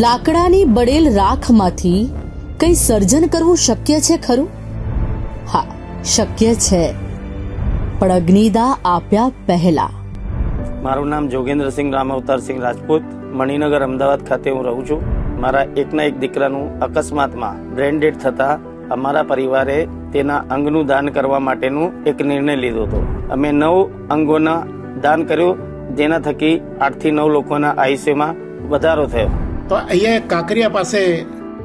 લાકડાની બળેલ રાખમાંથી કંઈ સર્જન કરવું શક્ય છે ખરું? હા, શક્ય છે. પણ અગ્નિદા આપ્યા પહેલા. મારું નામ જોગેન્દ્રસિંહ સિંહ રાજપૂત. મણિનગર, અમદાવાદ ખાતે હું રહું છું. મારા એકના એક દીકરાનું અકસ્માતમાં બ્રેન ડેડ થતા અમારા પરિવારે તેના અંગનું દાન કરવા માટેનું એક નિર્ણય લીધો હતો. અમે નવ અંગોના દાન કર્યું, જેના થકી આઠથી નવ લોકોના આયુષ્યમાં વધારો થયો. તો અહીંયા કાંકરિયા પાસે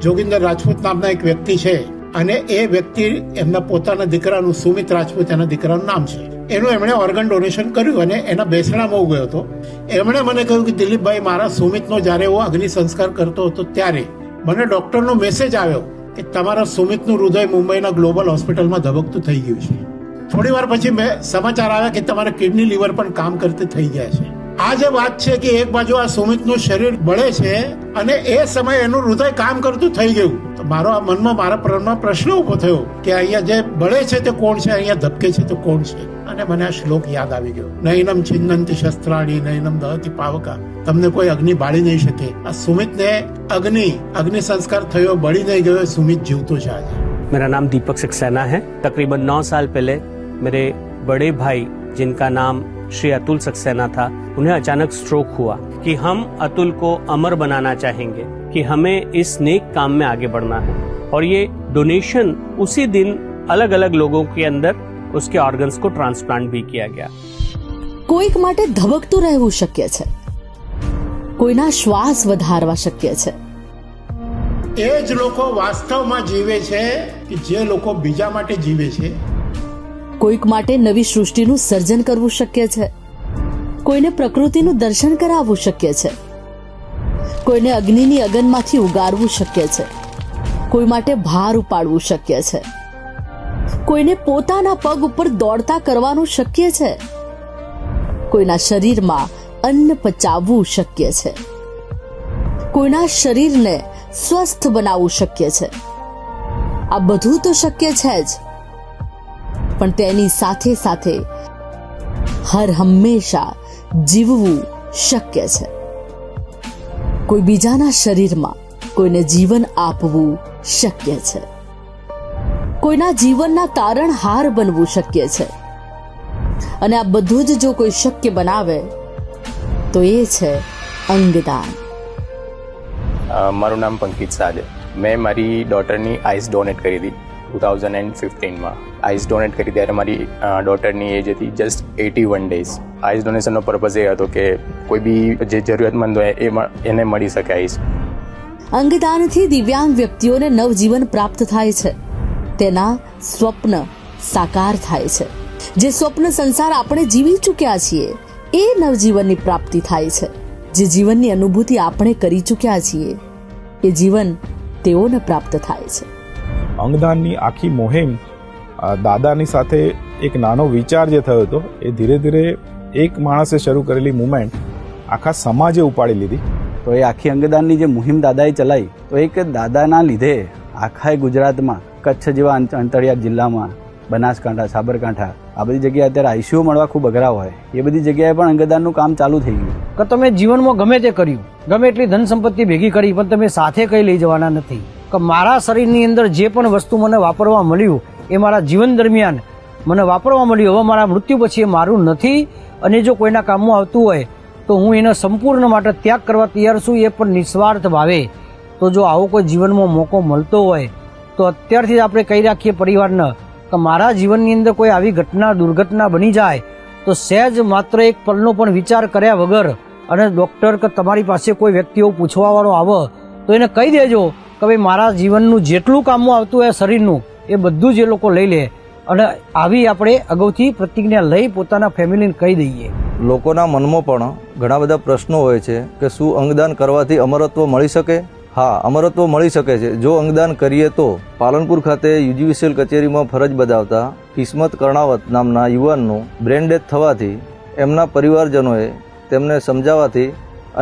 જોગિંદર રાજપૂત નામના એક વ્યક્તિ છે અને એ વ્યક્તિ એમના પોતાના દીકરાનું સુમિત રાજપૂત, એના દીકરાનું નામ છે. એનું એમણે ઓર્ગન ડોનેશન કર્યું અને એના બેસણામાં ગયો હતો. એમણે મને કહ્યું કે દિલીપભાઈ, મારા સુમિતનો જ્યારે હું અગ્નિ સંસ્કાર કરતો હતો ત્યારે મને ડોક્ટરનો મેસેજ આવ્યો કે તમારા સુમિતનું હૃદય મુંબઈના ગ્લોબલ હોસ્પિટલમાં ધબકતું થઈ ગયું છે. થોડી વાર પછી મેં સમાચાર આવ્યા કે તમારા કિડની લીવર પણ કામ કરતી થઈ ગયા છે. આ જે વાત છે કે એક બાજુ આ સુમિતનું શરીર બળે છે અને એ સમયે એનું હૃદય કામ કરતું થઈ ગયું તો મારો આ મનમાં મારા પ્રાણમાં પ્રશ્ન ઉભો થયો કે અહીંયા જે બળે છે તે કોણ છે અહીંયા ધબકે છે તે કોણ છે અને મને આ શ્લોક યાદ આવી ગયો નૈનમ છિન્નંતી શસ્ત્રાણી નૈનમ દહતી પાવકા તમને કોઈ અગ્નિ બાળી નહીં શકે આ સુમિતને અગ્નિ અગ્નિ સંસ્કાર થયો બળી નહીં ગયો સુમિત જીવતો છે આજે मेरा नाम दीपक सक्सेना है तकरीबन नौ साल पहले मेरे बड़े भाई जिनका नाम श्री अतुल सक्सेना था उन्हें अचानक स्ट्रोक हुआ कि हम अतुल को अमर बनाना चाहेंगे कि हमें इस नेक काम में आगे बढ़ना है और ये डोनेशन उसी दिन अलग अलग लोगों के अंदर उसके ऑर्गन्स को ट्रांसप्लांट भी किया गया કોઈક માટે ધબકતું રહેવું શક્ય છે કોઈના શ્વાસ વધારવા શક્ય છે એ જ લોકો વાસ્તવમાં જીવે છે કે જે લોકો બીજા માટે જીવે છે કોઈક માટે નવી સૃષ્ટિનું સર્જન કરવું શક્ય છે. કોઈને પ્રકૃતિનું દર્શન કરાવવું શક્ય છે. કોઈને અગ્નિની અગનમાંથી ઉગારવું શક્ય છે. કોઈ માટે ભાર ઉપાડવું શક્ય છે. કોઈને પોતાના પગ ઉપર દોડતા કરવાનું શક્ય છે. કોઈના શરીરમાં અન્ન પચાવવું શક્ય છે. કોઈના શરીરને સ્વસ્થ બનાવવું શક્ય છે. આ બધું તો શક્ય છે જ. પણ તેની સાથે સાથે હર હંમેશા જીવવું શક્ય છે. કોઈ બીજાના શરીરમાં કોઈને જીવન આપવું શક્ય છે. કોઈના જીવનના તારણહાર બનવું શક્ય છે. અને આ બધું જ જો કોઈ શક્ય બનાવે, તો એ છે અંગદાન. મારું નામ પંકિત સાજે મેં મારી ડોટરની આઈસ ડોનેટ કરી હતી. ટુ થાઉઝન્ડ એન્ડ ફિફ્ટીનમાં આઈસ ડોનેટ કરી ત્યારે મારી ડોટરની એજ હતી just eighty one days eyes ડોનેશનનો purpose એ હતો કે કોઈ બી જે જરૂરિયાતમંદ હોય એને મળી શકે આઈસ અંગદાનથી દિવ્યાંગ વ્યક્તિઓને નવજીવન પ્રાપ્ત થાય છે. તેના સ્વપ્ન સાકાર થાય છે. જે સ્વપ્ન સંસાર આપણે જીવી ચૂક્યા છીએ, એ નવજીવનની પ્રાપ્તિ થાય છે. જે જીવનની અનુભૂતિ આપણે કરી ચૂક્યા છીએ, એ જીવન તેઓને પ્રાપ્ત થાય છે. અંગદાનની આખી મુહિમ દાદાની સાથે એક નાનો વિચાર જે થયો હતો એ ધીરે ધીરે એક માણસે શરૂ કરેલી મુમેન્ટ આખા સમાજે ઉપાડી લીધી. તો એ આખી અંગદાનની જે મુહિમ દાદાએ ચલાવી તો એક દાદાના લીધે આખા ગુજરાતમાં કચ્છ જેવા અંત- અંતરિયાળ જિલ્લામાં બનાસકાંઠા સાબરકાંઠા આ બધી જગ્યાએ અત્યારે આઈસીયુ મળવા ખૂબ અઘરા હોય. એ બધી જગ્યાએ પણ અંગદાનનું કામ ચાલુ થઈ ગયું. કે તમે જીવનમાં ગમે તે કર્યું ગમે એટલી ધન સંપત્તિ ભેગી કરી પણ તમે સાથે કઈ લઈ જવાના નથી. કે મારા શરીરની અંદર જે પણ વસ્તુ મને વાપરવા મળ્યું, એ મારા જીવન દરમિયાન મને વાપરવા મળ્યું. હવે મારા મૃત્યુ પછી એ મારું નથી અને જો કોઈના કામમાં આવતું હોય, તો હું એને સંપૂર્ણ માટે ત્યાગ કરવા તૈયાર છું, એ પણ નિસ્વાર્થ ભાવે. તો જો આવો કોઈ જીવનમાં મોકો મળતો હોય, તો અત્યારથી જ આપણે કહી રાખીએ પરિવારને કે મારા જીવનની અંદર કોઈ આવી ઘટના, દુર્ઘટના બની જાય, તો સહેજ માત્ર એક પલનો પણ વિચાર કર્યા વગર અને ડૉક્ટર કે તમારી પાસે કોઈ વ્યક્તિઓ પૂછવાવાળો આવે, તો એને કહી દેજો કે ભાઈ મારા જીવનનું જેટલું કામમાં આવતું હોય શરીરનું, એ બધું જ એ લોકો લઈ લે. અને આવી આપણે અગાઉથી પ્રતિજ્ઞા લઈ પોતાના ફેમિલીને કહી દઈએ. લોકોના મનમાં પણ ઘણા બધા પ્રશ્નો હોય છે કે શું અંગદાન કરવાથી અમરત્વ મળી શકે? હા, અમરત્વ મળી શકે છે. જો અંગદાન કરીએ તો પાલનપુર ખાતે યુજીવીસીએલ કચેરીમાં ફરજ બજાવતા કિસ્મત કર્ણાવત નામના યુવાનનું બ્રેન ડેથ થવાથી એમના પરિવારજનોએ તેમને સમજાવવાથી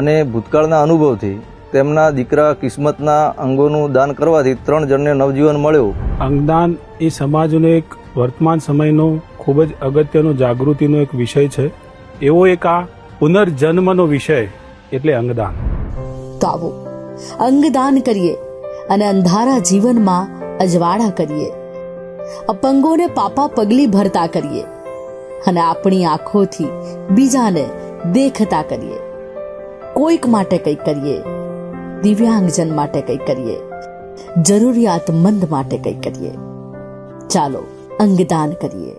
અને ભૂતકાળના અનુભવથી તેમના દીકરા કિસ્મતના અંગોનું દાન કરવાથી ત્રણ જણને નવજીવન મળ્યું. અંગદાન એ સમાજનો એક વર્તમાન સમયનો ખૂબ જ અગત્યનો જાગૃતિનો એક વિષય છે. એવો એક આ પુનર્જન્મનો વિષય એટલે અંગદાન. તો આવો અંગદાન કરીએ અને અંધારા જીવનમાં અજવાળા કરીએ. અપંગોને પાપા પગલી ભરતા કરીએ અને આપણી આંખોથી બીજાને દેખતા કરીએ. કોઈક માટે કંઈક કરીએ. દિવ્યાંગજન માટે કંઈ કરીએ. જરૂરિયાતમંદ માટે કંઈ કરીએ. ચાલો અંગદાન કરીએ.